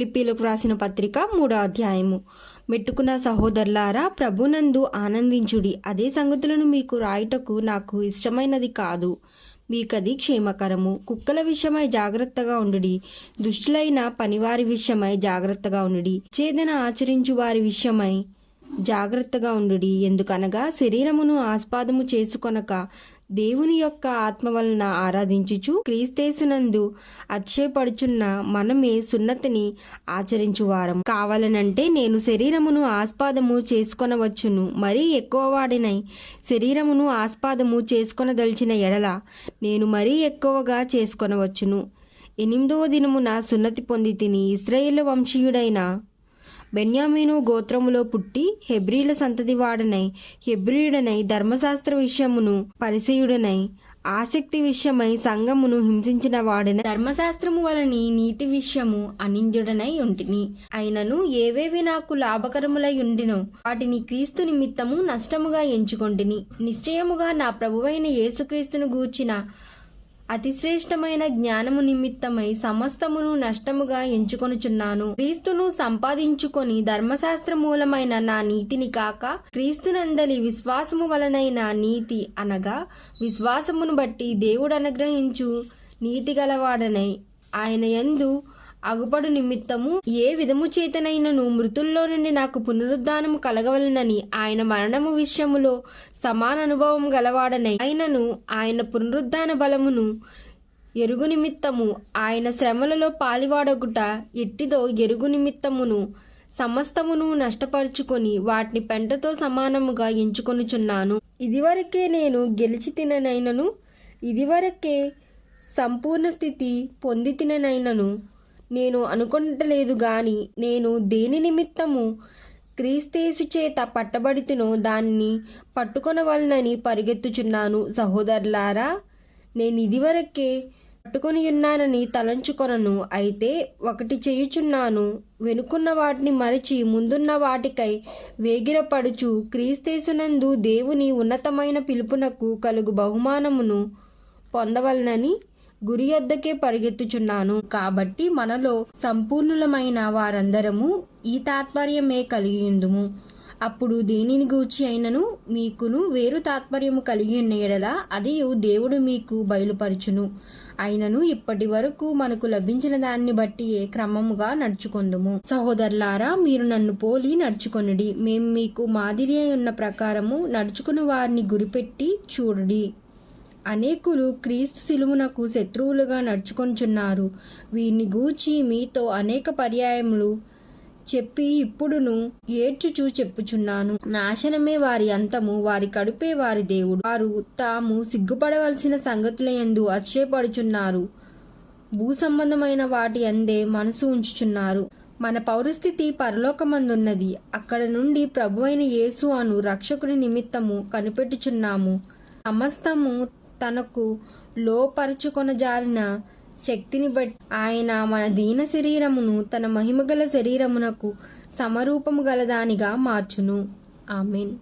లిపిలకు వ్రాసిన పత్రిక మూడో అధ్యాయము. మెట్టుకున్న సహోదరులారా ప్రభునందు ఆనందించుడి. అదే సంగతులను మీకు రాయుటకు నాకు ఇష్టమైనది కాదు. మీకది క్షేమకరము. కుక్కల విషయమై జాగ్రత్తగా ఉండుడి. దుష్టులైన పనివారి విషయమై జాగ్రత్తగా ఉండుడి. చేదన ఆచరించు వారి విషయమై జాగ్రత్తగా ఉండుడి. ఎందుకనగా శరీరమును ఆస్పాదము చేసుకొనక దేవుని యొక్క ఆత్మ వలన ఆరాధించుచు క్రీస్తేసునందు అచ్చయపడుచున్న మనమే సున్నతిని ఆచరించువారం కావాలనంటే నేను శరీరమును ఆస్పాదము చేసుకొనవచ్చును. మరీ ఎక్కువ వాడినై శరీరమును ఆస్పాదము చేసుకొనదలిచిన ఎడల నేను మరీ ఎక్కువగా చేసుకొనవచ్చును. ఎనిమిదవ దినమున సున్నతి పొంది తిని ఇస్రాయేల్ వంశీయుడైన బెన్యామీను గోత్రములో పుట్టి హెబ్రీల సంతతి వాడనై హెబ్రియుడనై ధర్మశాస్త్ర విషయమును పరిసయుడనై ఆసక్తి విషయమై సంఘమును హింసించిన వాడన ధర్మశాస్త్రము వలని నీతి విషయము అనింజుడనై ఉంటిని. అయినను ఏవేవి నాకు లాభకరములై ఉండినో వాటిని క్రీస్తు నిమిత్తము నష్టముగా ఎంచుకొంటిని. నిశ్చయముగా నా ప్రభువైన యేసుక్రీస్తును గూర్చిన అతిశ్రేష్టమైన జ్ఞానము నిమిత్తమై సమస్తమును నష్టముగా ఎంచుకొనుచున్నాను. క్రీస్తును సంపాదించుకొని ధర్మశాస్త్ర మూలమైన నా నీతిని కాక క్రీస్తునందలి విశ్వాసము వలనైన నీతి అనగా విశ్వాసమును బట్టి దేవుడు అనుగ్రహించు నీతి గలవాడనై. ఆయన యందు అగుపడు నిమిత్తము ఏ విధము చేతనైనను మృతుల్లో నుండి నాకు పునరుద్ధానము కలగవలనని ఆయన మరణము విషయములో సమాన అనుభవం గలవాడనై ఆయనను ఆయన పునరుద్ధాన బలమును ఎరుగు నిమిత్తము ఆయన శ్రమలలో పాలివాడగుట ఎట్టిదో ఎరుగు నిమిత్తమును సమస్తమును నష్టపరుచుకొని వాటిని పెంటతో సమానముగా ఎంచుకొనుచున్నాను. ఇదివరకే నేను గెలిచి తిననైనను ఇదివరకే సంపూర్ణ స్థితి పొంది తిననైనను. నేను అనుకుంటలేదు గాని నేను దేని నిమిత్తము క్రీస్తేసు చేత పట్టబడితునో దాన్ని పట్టుకొనవలనని పరిగెత్తుచున్నాను సహోదరులారా. నేను ఇదివరకే పట్టుకొని ఉన్నానని తలంచుకొనను అయితే ఒకటి చేయుచున్నాను. వెనుకున్న వాటిని మరచి ముందున్న వాటికై వేగిరపడుచు క్రీస్తేసునందు దేవుని ఉన్నతమైన పిలుపునకు కలుగు బహుమానమును పొందవలనని గురి యొద్దకే పరిగెత్తుచున్నాను. కాబట్టి మనలో సంపూర్ణులమైన వారందరము ఈ తాత్పర్యమే కలిగిందుము అప్పుడు దేనిని గూర్చి అయినను? మీకును వేరు తాత్పర్యము కలిగి ఉన్న ఎడల అది దేవుడు మీకు బయలుపరచును. అయినను ఇప్పటి వరకు మనకు లభించిన దాన్ని బట్టి ఏ క్రమముగా నడుచుకుందుము. సహోదరులారా మీరు నన్ను పోలి నడుచుకొనుడి. మేము మీకు మాదిరి ఉన్న ప్రకారము నడుచుకుని వారిని గురిపెట్టి చూడుడి. అనేకులు క్రీస్తు శిలువునకు శత్రువులుగా నడుచుకొంచున్నారు. వీరిని గూర్చి మీతో అనేక పర్యాయములు చెప్పి ఇప్పుడును ఏడ్చుచూ చెప్పుచున్నాను. నాశనమే వారి అంతము వారి కడుపే వారి దేవుడు. వారు తాము సిగ్గుపడవలసిన సంగతుల ఎందు అతిశయపడుచున్నారు భూ సంబంధమైన వాటి అందే మనసు ఉంచుచున్నారు. మన పౌరస్థితి పరలోకమందున్నది. అక్కడ నుండి ప్రభు అయిన యేసు అను రక్షకుని నిమిత్తము కనిపెట్టుచున్నాము. సమస్తము తనకు లోపరుచుకొనజారిన శక్తిని బట్టి ఆయన మన దీన శరీరమును తన మహిమగల శరీరమునకు సమరూపము గలదానిగా మార్చును. ఆమెన్.